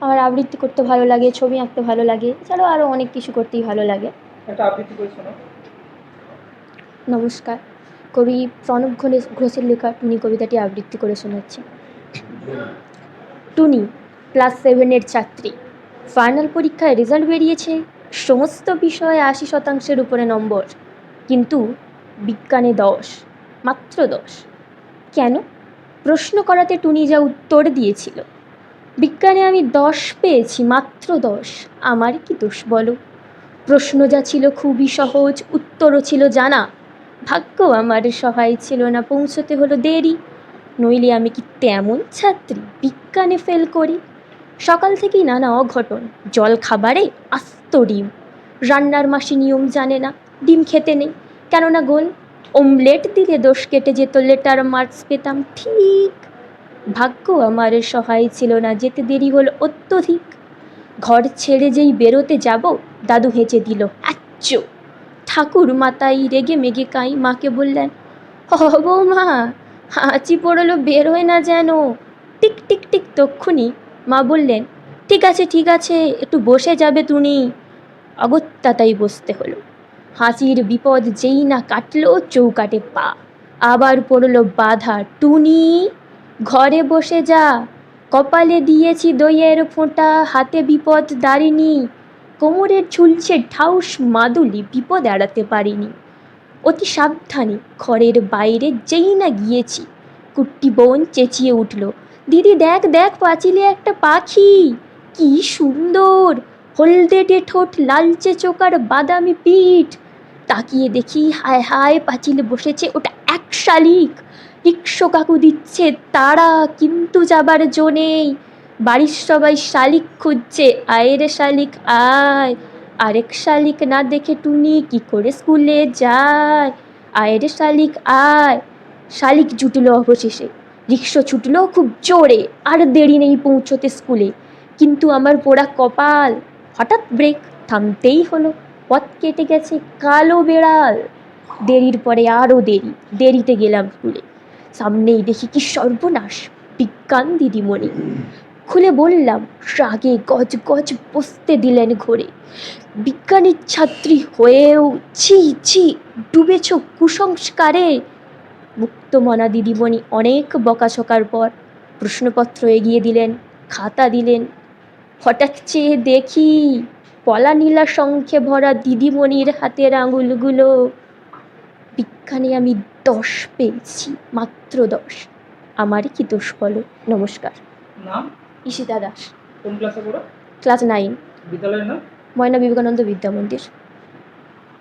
আমার আবৃত্তি করতে ভালো লাগে ছবি আঁকতে ভালো লাগে এছাড়াও আরও অনেক কিছু করতেই ভালো লাগে। নমস্কার। কবি প্রণব ঘোষ ঘোষের লেখা টুনি কবিতাটি আবৃত্তি করে শোনাচ্ছি। টুনি ক্লাস সেভেনের ছাত্রী। ফাইনাল পরীক্ষায় রেজাল্ট বেরিয়েছে সমস্ত বিষয়ে আশি শতাংশের উপরে নম্বর কিন্তু বিজ্ঞানে দশ মাত্র দশ। কেন? প্রশ্ন করাতে টুনি যা উত্তর দিয়েছিল। বিজ্ঞানে আমি দশ পেয়েছি, মাত্র দশ। আমার কি দোষ বলো? প্রশ্ন যা ছিল খুবই সহজ, উত্তরও ছিল জানা। ভাগ্য আমার সহায় ছিল না, পৌঁছতে হলো দেরি। নইলে আমি কি তেমন ছাত্রী? বিজ্ঞানে ফেল করি। সকাল থেকেই নানা অঘটন। জল খাবারে আস্ত ডিম। রান্নার মাসি নিয়ম জানে না, ডিম খেতে নেই। কেননা গোল, অমলেট দিলে দোষ কেটে যেত, লেটার মার্কস পেতাম। ঠিক ভাগ্য আমার সহায় ছিল না, যেতে দেরি হল অত্যধিক। ঘর ছেড়ে যেই বেরোতে যাব, দাদু হেঁচে দিল, আচ্ছ। ঠাকুর মাতাই রেগে মেগে কাই মাকে বললেন হ বৌমা হাঁচি পড়ল বেরোয় না যেন। টিক টিক টিক তক্ষুনি মা বললেন, ঠিক আছে ঠিক আছে, একটু বসে যাবে তুমি। অগত্যা তাই বসতে হলো। হাঁচির বিপদ যেই না কাটলো, চৌকাটে পা। আবার পড়ল বাধা, টুনি ঘরে বসে যা। কপালে দিয়েছি দইয়ের ফোঁটা, হাতে বিপদ দাঁড়িনি। কোমরের ঝুলছে ঠাউস, মাদুলি বিপদ এড়াতে পারিনি। অতি সাবধানে ঘরের বাইরে যেই না গিয়েছি, কুট্টি বোন চেঁচিয়ে উঠল, দিদি দেখ দেখ, পাঁচিলে একটা পাখি, কি সুন্দর। হলদেটে ঠোঁট লালচে চোকার বাদামি পিঠ। তাকিয়ে দেখি হায় হায় পাঁচিলে বসেছে, ওটা এক শালিক। রিক্সো কাকু দিচ্ছে, তারা কিন্তু যাবার জো নেই। বাড়ির সবাই শালিক খুঁজছে, আয় রে শালিক, আয়। আরেক শালিক না দেখে টুনি কি করে স্কুলে যায়? আয় রে শালিক, আয়। শালিক জুটলো অবশেষে, রিক্সো ছুটলো খুব জোরে, আর দেরি নেই পৌঁছতে স্কুলে। কিন্তু আমার পোড়া কপাল, হঠাৎ ব্রেক থামতেই হলো, পথ কেটে গেছে কালো বেড়াল। দেরির পরে আরও দেরি, দেরিতে গেলাম স্কুলে। সামনেই দেখি কি সর্বনাশ, বিজ্ঞান দিদিমণি। খুলে বললাম, রাগে গজ গজ বসতে দিলেন ঘোরে। বিজ্ঞানীর ছাত্রী হয়েও ছি ছি, ডুবেছ কুসংস্কারে। মুক্তমনা দিদিমণি অনেক বকাছকার পর প্রশ্নপত্র এগিয়ে দিলেন, খাতা দিলেন। হঠাৎ চেয়ে দেখি পলা নীলা শঙ্খে ভরা দিদিমণির হাতের আঙুলগুলো। বিজ্ঞানে আমি দশ পেয়েছি মাত্র দশ। আমারই কি দোষ বলো? নমস্কার। নাম? ঈশিতা দাস। কোন ক্লাসে পড়ো? ক্লাস নাইন বিদ্যালয়ের নাম? ময়না বিবেকানন্দ বিদ্যা মন্দির।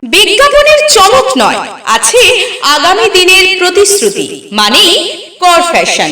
বিজ্ঞাপনের চমক নয় আছে আগামী দিনের প্রতিশ্রুতি মানে কর ফ্যাশন